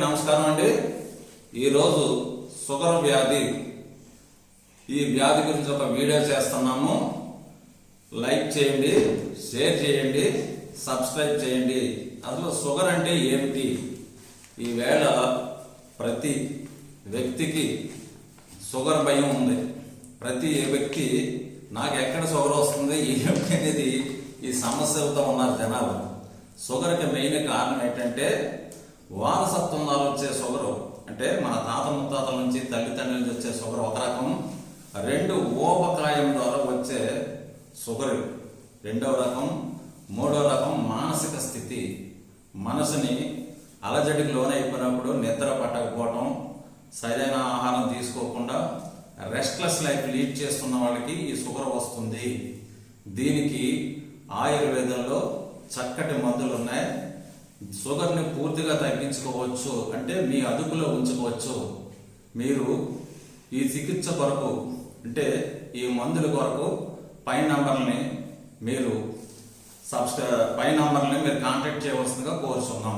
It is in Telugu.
నమస్కారం అండి. ఈరోజు షుగర్ వ్యాధి. ఈ వ్యాధి గురించి ఒక వీడియో చేస్తున్నాము. లైక్ చేయండి షేర్ చేయండి సబ్స్క్రైబ్ చేయండి. అసలు షుగర్ అంటే ఏమిటి? ఈవేళ ప్రతి వ్యక్తికి షుగర్ భయం ఉంది. ప్రతి వ్యక్తి నాకు ఎక్కడ షుగర్ వస్తుంది ఏమిటి అనేది ఈ సమస్యలతో ఉన్నారు జనాలు. షుగర్కి మెయిన్ కారణం ఏంటంటే వారసత్వం ద్వారా వచ్చే షుగరు అంటే మన తాత ముత్తాతల నుంచి తల్లిదండ్రుల నుంచి వచ్చే షుగర్ ఒక రకం రెండు ఓపకాయం ద్వారా వచ్చే షుగర్ రెండవ రకం మూడో రకం మానసిక స్థితి. మనసుని అలజడికి లోనైపోయినప్పుడు నిద్ర పట్టకపోవటం సరైన ఆహారం తీసుకోకుండా రెస్ట్లెస్ లైఫ్ లీడ్ చేస్తున్న వాళ్ళకి ఈ షుగర్ వస్తుంది. దీనికి ఆయుర్వేదంలో చక్కటి మందులు ఉన్నాయి షుగర్ని పూర్తిగా తగ్గించుకోవచ్చు. అంటే మీ అదుపులో ఉంచుకోవచ్చు. మీరు ఈ చికిత్స కొరకు అంటే ఈ మందుల కొరకు పై నంబర్ని మీరు సబ్స్క్రై పై నంబర్ని మీరు కాంటాక్ట్ చేయవలసిందిగా కోరుచున్నాం.